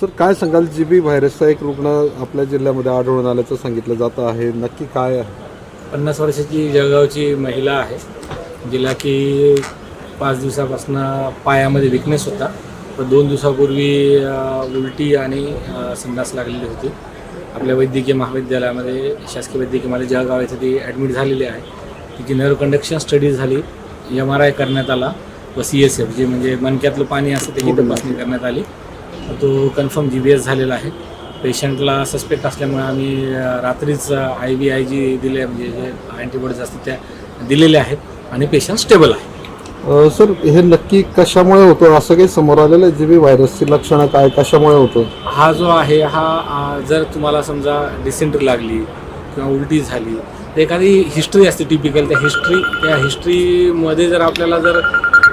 Sir काय सांगाल? G B व्हायरसचा एक रुग्ण आपल्या जिल्ह्यामध्ये आढळून आल्याचं सांगितलं जातं आहे. नक्की काय आहे? पन्नास वर्षाची जळगावची महिला आहे. जिला की पाच दिवसापासून पायामध्ये विकनेस होता. पण दोन दिवसापूर्वी उलटी आणि संडास लागलेली होती. आपल्या वैद्यकीय महाविद्यालयामध्ये शासकीय वैद्यकीय महाविद्यालय जळगाव येथे ती ॲडमिट झालेली आहे. तिची नर्व कंडक्शन स्टडी झाली. एम आर आय करण्यात आला. व सी एस एफ जे म्हणजे मणक्यातलं पाणी असतं त्याची तपासणी करण्यात आली. तो कन्फर्म जी बी एस झालेला आहे. पेशंटला सस्पेक्ट असल्यामुळे आम्ही रात्रीच आय व्ही आय जी दिले म्हणजे जे अँटीबॉडीज असतात त्या दिलेल्या आहेत आणि पेशंट स्टेबल आहे. सर हे नक्की कशामुळे होतं? असं काही समोर आलेलं आहे? जी बी व्हायरसची लक्षणं काय कशामुळे होतं? हा जो आहे हा जर तुम्हाला समजा डिसेंट्री लागली किंवा उलटी झाली तर एखादी हिस्ट्री असते टिपिकल त्या हिस्ट्री त्या हिस्ट्रीमध्ये जर आपल्याला जर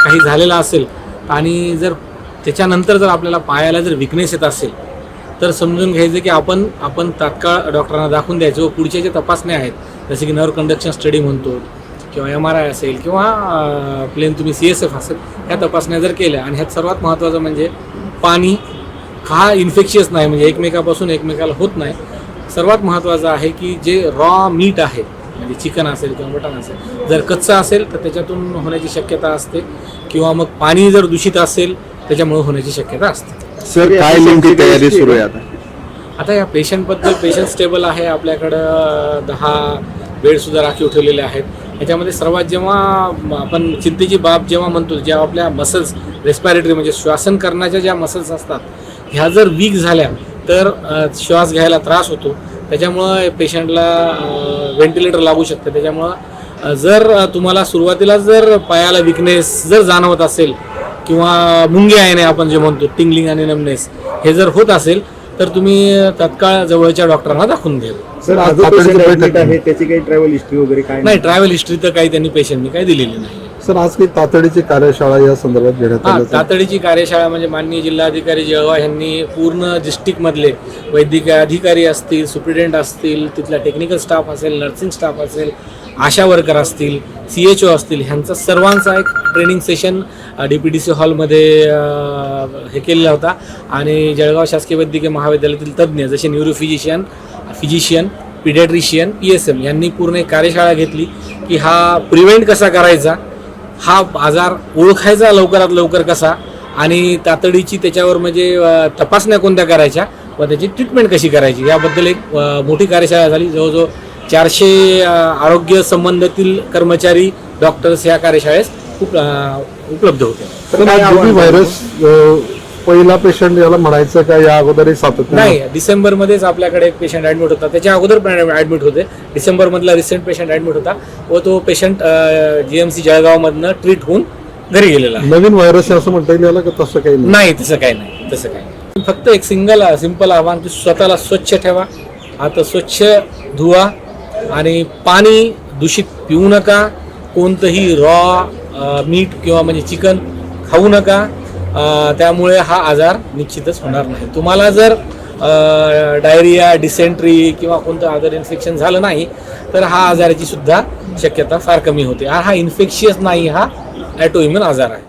काही झालेलं असेल आणि जर त्याच्यानंतर जर आपल्याला पायाला जर विकनेस येत असेल तर समजून घ्यायचं की आपण आपण तात्काळ डॉक्टरांना दाखवून द्यायचं. व पुढच्या ज्या तपासण्या आहेत जसे की नर्व कंडक्शन स्टडी म्हणतो किंवा एम आर आय असेल किंवा प्लेन तुम्ही सी एस एफ असेल ह्या तपासण्या जर केल्या आणि ह्यात सर्वात महत्त्वाचं म्हणजे पाणी हा इन्फेक्शियस नाही म्हणजे एकमेकापासून एकमेकाला होत नाही. सर्वात महत्त्वाचं आहे की जे रॉ मीट आहे म्हणजे चिकन असेल किंवा मटण असेल जर कच्चं असेल तर त्याच्यातून होण्याची शक्यता असते. किंवा मग पाणी जर दूषित असेल त्याच्यामुळे होण्याची शक्यता असते. सर काय नेमकी तयारी सुरू आहे आता? आता या पेशंटबद्दल पेशंट स्टेबल आहे आपल्याकडं दहा बेडसुद्धा राखीव ठेवलेले आहेत. ह्याच्यामध्ये सर्वात जेव्हा आपण चिंतेची बाब जेव्हा म्हणतो जेव्हा आपल्या मसल्स रेस्पायरेटरी म्हणजे श्वासन करण्याच्या ज्या मसल्स असतात ह्या जर वीक झाल्या तर श्वास घ्यायला त्रास होतो. त्याच्यामुळं पेशंटला व्हेंटिलेटर लागू शकतं. त्याच्यामुळं जर तुम्हाला सुरुवातीला जर पायाला विकनेस जर जाणवत असेल किंवा मुंगे आहे आपण जे म्हणतो टिंगलिंग आणि नमनेस हे जर होत असेल तर तुम्ही तात्काळ जवळच्या डॉक्टरांना दाखवून घ्या सर आज जो आहे त्याची काही ट्रॅव्हल हिस्ट्री वगैरे काय नाही ट्रॅव्हल हिस्ट्री तर काही त्यांनी पेशंटनी काही दिलेली नाही. सर आज काही तातडीची कार्यशाळा या संदर्भात घेण्यात हा आली. तातडीची कार्यशाळा म्हणजे माननीय जिल्हाधिकारी जळगाव यांनी पूर्ण डिस्ट्रिक्टमधले वैद्यकीय अधिकारी असतील सुप्रिटेंडंट असतील तिथला टेक्निकल स्टाफ असेल नर्सिंग स्टाफ असेल आशा वर्कर असतील सी एच ओ असतील ह्यांचा सर्वांचा एक training session D P D C हॉलमध्ये हे केलेला होता. आणि जळगाव शासकीय वैद्यकीय महाविद्यालयातील तज्ज्ञ जसे neurophysician physician paediatrician P S M यांनी पूर्ण एक कार्यशाळा घेतली की हा प्रिव्हेंट कसा करायचा हा आजार ओळखायचा लवकरात लवकर कसा आणि तातडीची त्याच्यावर म्हणजे तपासण्या कोणत्या करायच्या व त्याची ट्रीटमेंट कशी करायची याबद्दल एक मोठी कार्यशाळा झाली. जवळजवळ चारशे आरोग्य संबंधातील कर्मचारी डॉक्टर्स या कार्यशाळेस खूप उपलब्ध होते. हा व्हायरस पहिला पेशंट याला म्हणायचं का या सातत्याने? नाही डिसेंबरमध्येच आपल्याकडे एक पेशंट ॲडमिट होता. त्याच्या अगोदर पण ॲडमिट होते. डिसेंबरमधला रिसेंट पेशंट ॲडमिट होता. व तो पेशंट जी एम सी जळगावमधनं ट्रीट होऊन घरी गेलेला. नवीन व्हायरस असं म्हणता येईल याला का तसं काही नाही? नाही तसं काही नाही. तसं काही फक्त एक सिंगल सिंपल आव्हान की स्वतःला स्वच्छ ठेवा. आता स्वच्छ धुवा आणि पाणी दूषित पिऊ नका. कोणतंही रॉ मीठ किंवा म्हणजे चिकन खाऊ नका. त्यामुळे हा आजार निश्चितच होणार नाही. तुम्हाला जर डायरिया डिसेंट्री किंवा कोणतं आजार इन्फेक्शन झालं नाही तर हा आजाराची सुद्धा शक्यता फार कमी होते. हा इन्फेक्शियस नाही हा ॲटोइम्युन आजार आहे.